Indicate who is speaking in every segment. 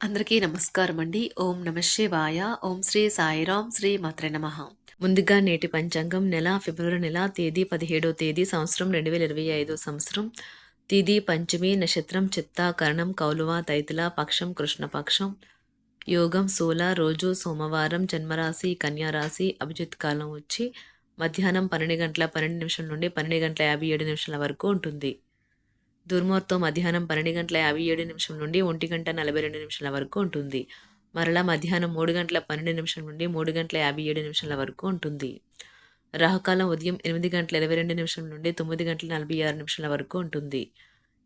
Speaker 1: అందరికీ నమస్కారం అండి ఓం నమ శివాయ. ఓం శ్రీ సాయిరాం శ్రీ మాత్ర నమ. ముందుగా నేటి పంచాంగం నెల ఫిబ్రవరి నెల తేదీ పదిహేడో తేదీ సంవత్సరం రెండు వేల ఇరవై ఐదో సంవత్సరం. తేదీ పంచమి నక్షత్రం చిత్త కరణం కౌలువ తైతుల పక్షం కృష్ణపక్షం యోగం సోల రోజు సోమవారం జన్మరాశి కన్యారాశి అభిజిత్ కాలం వచ్చి మధ్యాహ్నం పన్నెండు గంటల పన్నెండు నిమిషాల నుండి పన్నెండు గంటల యాభై ఏడు నిమిషాల వరకు ఉంటుంది. దుర్ముహూర్తం మధ్యాహ్నం పన్నెండు గంటల యాభై ఏడు నిమిషం నుండి ఒంటి గంట నలభై రెండు నిమిషాల వరకు ఉంటుంది. మరలా మధ్యాహ్నం మూడు గంటల పన్నెండు నిమిషం నుండి మూడు గంటల యాభై ఏడు నిమిషాల వరకు ఉంటుంది. రాహుకాలం ఉదయం ఎనిమిది గంటల ఇరవై రెండు నిమిషం నుండి తొమ్మిది గంటల నలభై ఆరు నిమిషాల వరకు ఉంటుంది.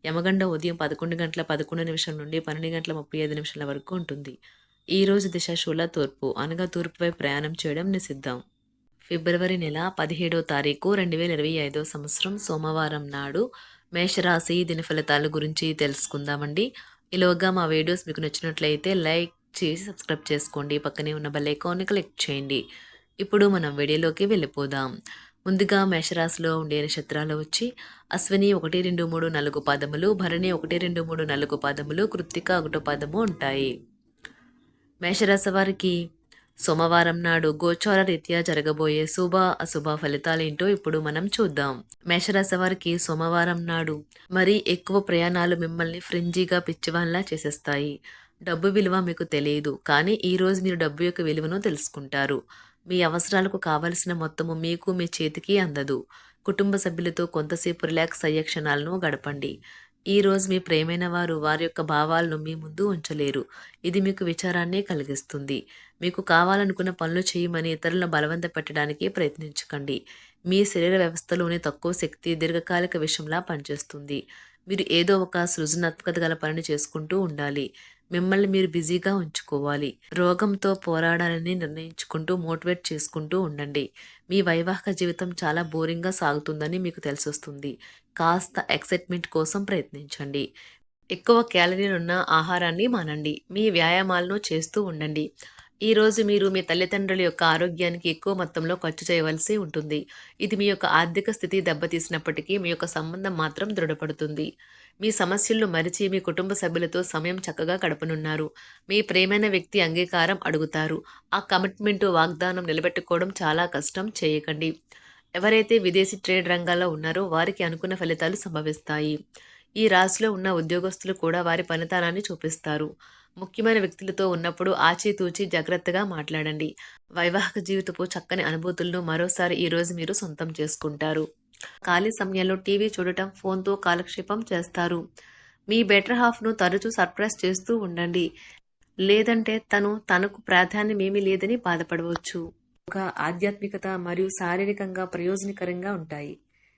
Speaker 1: యమగండ ఉదయం పదకొండు గంటల పదకొండు నిమిషం నుండి పన్నెండు గంటల ముప్పై ఐదు నిమిషాల వరకు ఉంటుంది. ఈ రోజు దిశ శూల తూర్పు. అనగా తూర్పుపై ప్రయాణం చేయడం నిషిద్ధం. ఫిబ్రవరి నెల పదిహేడో తారీఖు రెండు వేల ఇరవై ఐదో సంవత్సరం సోమవారం నాడు మేషరాశి దిన ఫలితాల గురించి తెలుసుకుందామండి. ఈలోగా మా వీడియోస్ మీకు నచ్చినట్లయితే లైక్ చేసి సబ్స్క్రైబ్ చేసుకోండి. పక్కనే ఉన్న బెల్ ఐకాన్ని క్లిక్ చేయండి. ఇప్పుడు మనం వీడియోలోకి వెళ్ళిపోదాం. ముందుగా మేషరాశిలో ఉండే నక్షత్రాలు వచ్చి అశ్విని ఒకటి రెండు మూడు నాలుగు పాదములు భరణి ఒకటి రెండు మూడు నాలుగు పాదములు కృత్తిక ఒకటో పాదము ఉంటాయి. మేషరాశి వారికి సోమవారం నాడు గోచార రీత్యా జరగబోయే శుభ అశుభ ఫలితాలేంటో ఇప్పుడు మనం చూద్దాం. మేషరాశి వారికి సోమవారం నాడు మరీ ఎక్కువ ప్రయాణాలు మిమ్మల్ని ఫ్రింజీగా పిచ్చివాన్లా చేసేస్తాయి. డబ్బు విలువ మీకు తెలియదు కానీ ఈరోజు మీరు డబ్బు యొక్క విలువను తెలుసుకుంటారు. మీ అవసరాలకు కావలసిన మొత్తము మీకు మీ చేతికి అందదు. కుటుంబ సభ్యులతో కొంతసేపు రిలాక్స్ అయ్యే క్షణాలను గడపండి. ఈ రోజు మీ ప్రేమైన వారు వారి యొక్క భావాలను మీ ముందు ఉంచలేరు. ఇది మీకు విచారాన్ని కలిగిస్తుంది. మీకు కావాలనుకున్న పనులు చేయమని ఇతరులను బలవంత పెట్టడానికి ప్రయత్నించకండి. మీ శరీర వ్యవస్థలోని తక్కువ శక్తి దీర్ఘకాలిక విషయంలా పనిచేస్తుంది. మీరు ఏదో ఒక సృజనాత్మకత గల పనిని చేసుకుంటూ ఉండాలి. మిమ్మల్ని మీరు బిజీగా ఉంచుకోవాలి. రోగంతో పోరాడాలని నిర్ణయించుకుంటూ మోటివేట్ చేసుకుంటూ ఉండండి. మీ వైవాహిక జీవితం చాలా బోరింగ్గా సాగుతుందని మీకు తెలిసొస్తుంది. కాస్త ఎక్సైట్మెంట్ కోసం ప్రయత్నించండి. ఎక్కువ క్యాలరీలున్న ఆహారాన్ని మానండి. మీ వ్యాయామాలను చేస్తూ ఉండండి. ఈరోజు మీరు మీ తల్లిదండ్రుల యొక్క ఆరోగ్యానికి ఎక్కువ మొత్తంలో ఖర్చు చేయవలసి ఉంటుంది. ఇది మీ యొక్క ఆర్థిక స్థితి దెబ్బతీసినప్పటికీ మీ యొక్క సంబంధం మాత్రం దృఢపడుతుంది. మీ సమస్యలను మరిచి మీ కుటుంబ సభ్యులతో సమయం చక్కగా గడపనున్నారు. మీ ప్రేమైన వ్యక్తి అంగీకారం అడుగుతారు. ఆ కమిట్మెంట్ వాగ్దానం నిలబెట్టుకోవడం చాలా కష్టం చేయకండి. ఎవరైతే విదేశీ ట్రేడ్ రంగాల్లో ఉన్నారో వారికి అనుకున్న ఫలితాలు సంభవిస్తాయి. ఈ రాశిలో ఉన్న ఉద్యోగస్తులు కూడా వారి పనితనాన్ని చూపిస్తారు. ముఖ్యమైన వ్యక్తులతో ఉన్నప్పుడు ఆచితూచి జాగ్రత్తగా మాట్లాడండి. వైవాహిక జీవితపు చక్కని అనుభూతులను మరోసారి ఈరోజు మీరు సొంతం చేసుకుంటారు. ఖాళీ సమయంలో టీవీ చూడటం ఫోన్తో కాలక్షేపం చేస్తారు. మీ బెటర్ హాఫ్ను తరచూ సర్ప్రైజ్ చేస్తూ ఉండండి. లేదంటే తను తనకు ప్రాధాన్యమేమీ లేదని బాధపడవచ్చు. ఒక ఆధ్యాత్మికత మరియు శారీరకంగా ప్రయోజనకరంగా ఉంటాయి.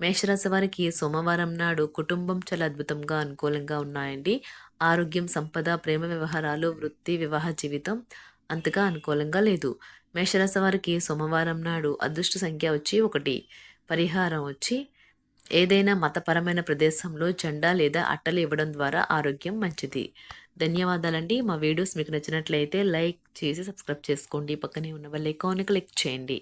Speaker 1: మేషరాశి వారికి సోమవారం నాడు కుటుంబం చాలా అద్భుతంగా అనుకూలంగా ఉన్నాయండి. ఆరోగ్యం సంపద ప్రేమ వ్యవహారాలు వృత్తి వివాహ జీవితం అంతగా అనుకూలంగా లేదు. మేషరాశి వారికి సోమవారం నాడు అదృష్ట సంఖ్య వచ్చి ఒకటి. పరిహారం వచ్చి ఏదైనా మతపరమైన ప్రదేశంలో జెండా లేదా అట్టలు ఇవ్వడం ద్వారా ఆరోగ్యం మంచిది. ధన్యవాదాలండి. మా వీడియోస్ మీకు నచ్చినట్లయితే లైక్ చేసి సబ్స్క్రైబ్ చేసుకోండి. పక్కనే ఉన్న వాళ్ళ ఐకాన్ క్లిక్ చేయండి.